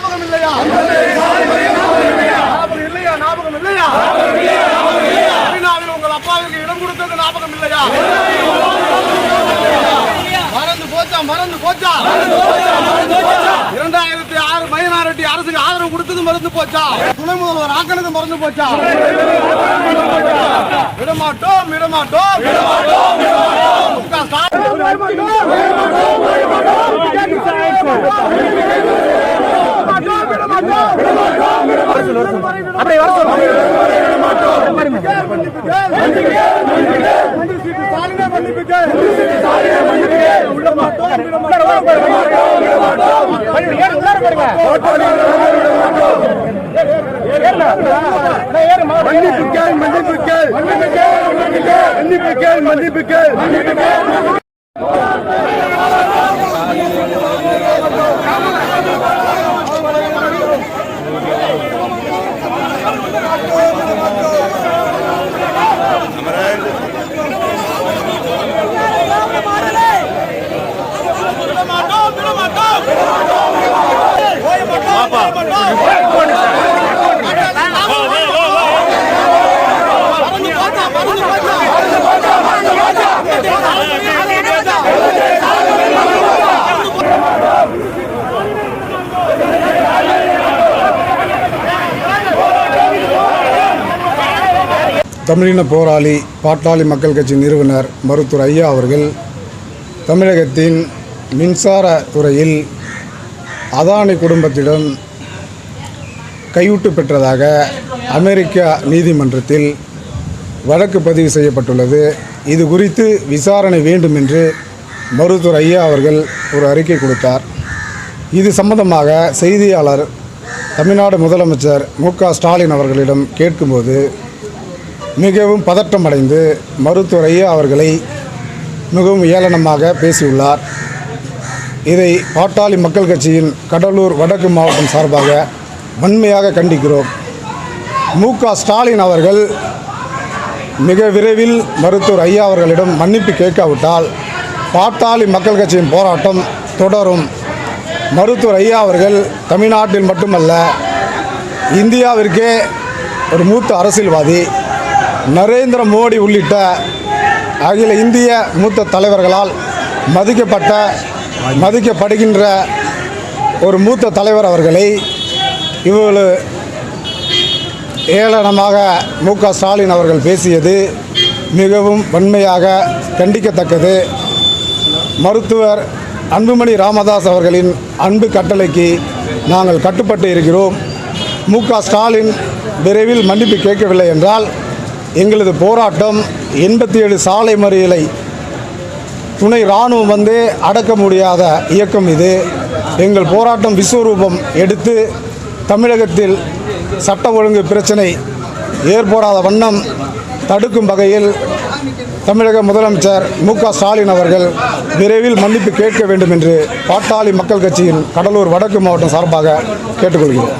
ஞாபகம் இல்லையா ஞாபகம் இல்லையா? ஞாபகம் இல்லையா தமிழ்நாட்டில் உங்கள் அப்பாவுக்கு இடம் கொடுத்தது ஞாபகம் இல்லையா மறந்து போச்சா? மறந்து போச்சா? இரண்டாயிரத்தி ஆறு மைனாரிட்டி அரசுக்கு ஆதரவு கொடுத்தது மறந்து போச்சா? துணை முதல்வர் ஆக்கினது மறந்து போச்சா? விடமாட்டோம் விடமாட்டோம் விடமாட்டோம். முக மன்னிப்புகள் மன்னிப்புகள் மன்னிப்புகள் மன்னிப்புகள் தமிழின போராளி பாட்டாளி மக்கள் கட்சி நிறுவனர் மருத்துவர் ஐயா அவர்கள் தமிழகத்தின் மின்சார துறையில் அதானி குடும்பத்திடம் கையூட்டு பெற்றதாக அமெரிக்கா நீதிமன்றத்தில் வழக்கு பதிவு செய்யப்பட்டுள்ளது. இது குறித்து விசாரணை வேண்டும் என்று மருத்துவர் ஐயா அவர்கள் ஒரு அறிக்கை கொடுத்தார். இது சம்பந்தமாக செய்தியாளர் தமிழ்நாடு முதலமைச்சர் மு க ஸ்டாலின் அவர்களிடம் கேட்கும்போது மிகவும் பதட்டம் அடைந்து மருத்துவர் ஐயா அவர்களை மிகவும் ஏளனமாக பேசியுள்ளார். இதை பாட்டாளி மக்கள் கட்சியின் கடலூர் வடக்கு மாவட்டம் சார்பாக வன்மையாக கண்டிக்கிறோம். மு க ஸ்டாலின் அவர்கள் மிக விரைவில் மருத்துவர் ஐயா அவர்களிடம் மன்னிப்பு கேட்காவிட்டால் பாட்டாளி மக்கள் கட்சியின் போராட்டம் தொடரும். மருத்துவர் ஐயா அவர்கள் தமிழ்நாட்டில் மட்டுமல்ல இந்தியாவிற்கே ஒரு மூத்த அரசியல்வாதி நரேந்திர மோடி உள்ளிட்ட அகில இந்திய மூத்த தலைவர்களால் மதிக்கப்பட்ட மதிக்கப்படுகின்ற ஒரு மூத்த தலைவர் அவர்களை இவ்வளவு ஏளனமாக மு க ஸ்டாலின் அவர்கள் பேசியது மிகவும் வன்மையாக கண்டிக்கத்தக்கது. மருத்துவர் அன்புமணி ராமதாஸ் அவர்களின் அன்பு கட்டளைக்கு நாங்கள் கட்டுப்பட்டு இருக்கிறோம். மு க ஸ்டாலின் விரைவில் மன்னிப்பு கேட்கவில்லை என்றால் எங்களது போராட்டம் எண்பத்தி ஏழு சாலை மறியலை துணை இராணுவம் வந்து அடக்க முடியாத இயக்கம் இது. எங்கள் போராட்டம் விஸ்வரூபம் எடுத்து தமிழகத்தில் சட்ட ஒழுங்கு பிரச்சனை ஏற்படாத வண்ணம் தடுக்கும் வகையில் தமிழக முதலமைச்சர் மு க ஸ்டாலின் அவர்கள் விரைவில் மன்னிப்பு கேட்க வேண்டும் என்று பாட்டாளி மக்கள் கட்சியின் கடலூர் வடக்கு மாவட்டம் சார்பாக கேட்டுக்கொள்கிறோம்.